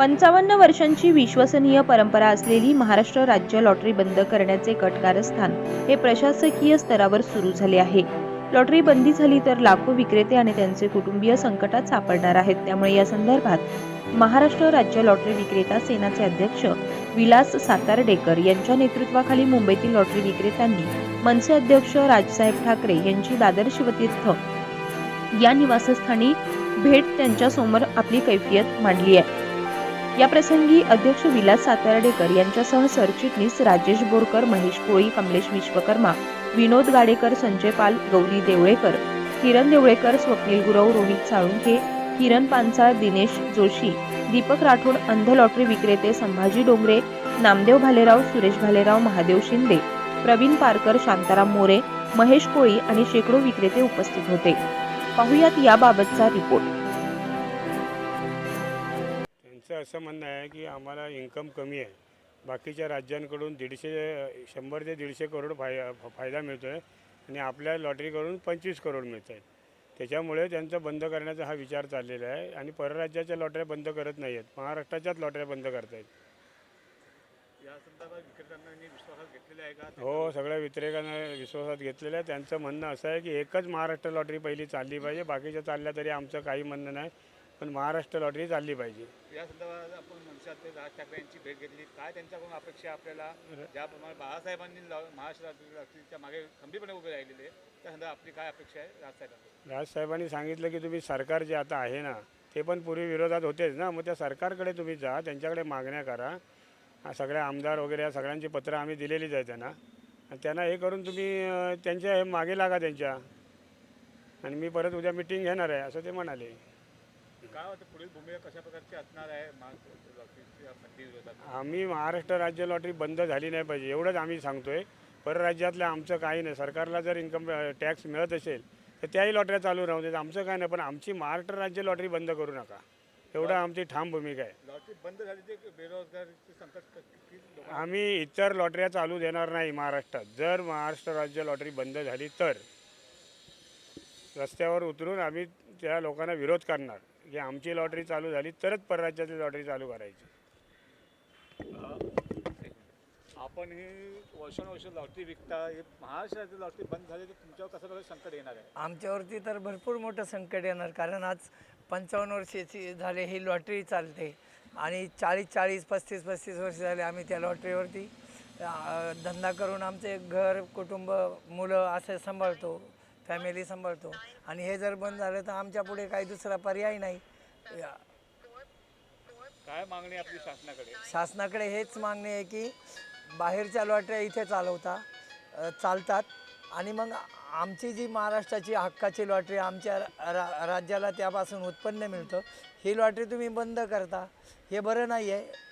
पंचावन्न वर्षांची विश्वसनीय परंपरा असलेली महाराष्ट्र राज्य लॉटरी बंद करण्याचे कटकारस्थान हे प्रशासकीय स्तरावर सुरू झाले आहे. लॉटरी बंदी झाली तर लाखो विक्रेते आणि त्यांचे कुटुंबीय संकटात सापडणार आहेत. त्यामुळे या संदर्भात महाराष्ट्र राज्य लॉटरी विक्रेता सेनाचे अध्यक्ष विलास सातारडेकर यांच्या नेतृत्वाखाली मुंबईतील लॉटरी विक्रेत्यांनी मनसे अध्यक्ष राजसाहेब ठाकरे यांची दादर शिवतीर्थ या निवासस्थानी भेट त्यांच्यासमोर आपली कैफियत मांडली आहे. या प्रसंगी अध्यक्ष विलास सातार्डेकर यांच्यासह सरचिटणीस राजेश बोरकर महेश कोळी कमलेश विश्वकर्मा विनोद गाडेकर संजय पाल गौरी देवळेकर किरण देवळेकर स्वप्नील गुरव रोहित साळुंखे किरण पानसाळ दिनेश जोशी दीपक राठोड अंध लॉटरी विक्रेते संभाजी डोंगरे नामदेव भालेराव सुरेश भालेराव महादेव शिंदे प्रवीण पारकर शांताराम मोरे महेश कोळी आणि शेकडो विक्रेते उपस्थित होते. पाहुयात याबाबतचा रिपोर्ट. त्यांचं असं म्हणणं आहे की आम्हाला इन्कम कमी आहे. बाकीच्या राज्यांकडून दीडशे शंभर ते दीडशे करोड फाय फायदा मिळतो आहे आणि आपल्या लॉटरीकडून पंचवीस करोड मिळत आहेत त्याच्यामुळे त्यांचं बंद करण्याचा हा विचार चाललेला आहे आणि परराज्याच्या लॉटऱ्या बंद करत नाही आहेत महाराष्ट्राच्याच लॉटऱ्या बंद करतायत. या संदर्भात विक्रेत्यांनी विश्वासात घेतलेले आहे का? हो सगळ्या वितरकांना विश्वासात घेतलेलं आहे. त्यांचं म्हणणं असं आहे की एकच महाराष्ट्र लॉटरी पहिली चालली पाहिजे. बाकीच्या चालल्या तरी आमचं काही म्हणणं नाही. पण महाराष्ट्र लॉटरी चालली पाहिजे. या संदर्भात आपण मनशात राज ठाकरे यांची भेट घेतली. काय त्यांच्याकडून अपेक्षा आपल्याला? ज्याप्रमाणे बाळासाहेबांनी महाराष्ट्र लॉटरीच्या मागे खंबीरपणे उभे राहिलेले त्या संदर्भात आपली काय अपेक्षा आहे राजसाहेबांना राजसाहेबांनी सांगितलं की तुम्ही सरकार जे आता आहे ना ते पण पूर्वी विरोधात होतेच ना. मग त्या सरकारकडे तुम्ही जा त्यांच्याकडे मागण्या करा. सगळ्या आमदार वगैरे या सगळ्यांची पत्रं आम्ही दिलेलीच आहे त्यांना. आणि त्यांना हे करून तुम्ही त्यांच्या हे मागे लागा त्यांच्या. आणि मी परत उद्या मिटिंग घेणार आहे असं ते म्हणाले. काय वाटतं पुढील भूमिका कशा प्रकारची असणार आहे? लॉटरीच्या आम्ही महाराष्ट्र राज्य लॉटरी बंद झाली नाही पाहिजे एवढंच आम्ही सांगतोय. परराज्यातलं आमचं काही नाही. सरकारला जर इन्कम टॅक्स मिळत असेल तर त्याही लॉटऱ्या चालू राहू देत. आमचं काय नाही पण आमची महाराष्ट्र राज्य लॉटरी बंद करू नका. एवढं आमची ठाम भूमिका आहे. लॉटरी बंद झाली बेरोजगारीचे संकट आम्ही इतर लॉटऱ्या चालू देणार नाही महाराष्ट्रात. जर महाराष्ट्र राज्य लॉटरी बंद झाली तर रस्त्यावर उतरून आम्ही त्या लोकांना विरोध करणार. की आमची लॉटरी चालू झाली तरच परराज्यातली लॉटरी चालू करायची. आपण ही वर्षानुवर्ष लॉटरी विकता हे महाराष्ट्राची लॉटरी बंद झाली तर तुमच्यावर कसं प्रकारे संकट येणार आहे? आमच्यावरती तर भरपूर मोठं संकट येणार कारण आज पंचावन्न वर्षाची झाले ही लॉटरी चालते. आणि चाळीस चाळीस पस्तीस पस्तीस वर्ष झाले आम्ही त्या लॉटरीवरती. अं, धंदा करून आमचे घर कुटुंब मुलं असे सांभाळतो. फॅमिली सांभाळतो. आणि हे जर बंद झालं तर आमच्या पुढे काही दुसरा पर्याय नाही. काय मागणी आपली शासनाकडे? शासनाकडे हेच मागणी आहे की बाहेरच्या लॉटऱ्या इथे चालवता चालतात. आणि मग आमची जी महाराष्ट्राची हक्काची लॉटरी आमच्या रा राज्याला त्यापासून उत्पन्न मिळतं. ही लॉटरी तुम्ही बंद करता. हे बरं नाही आहे.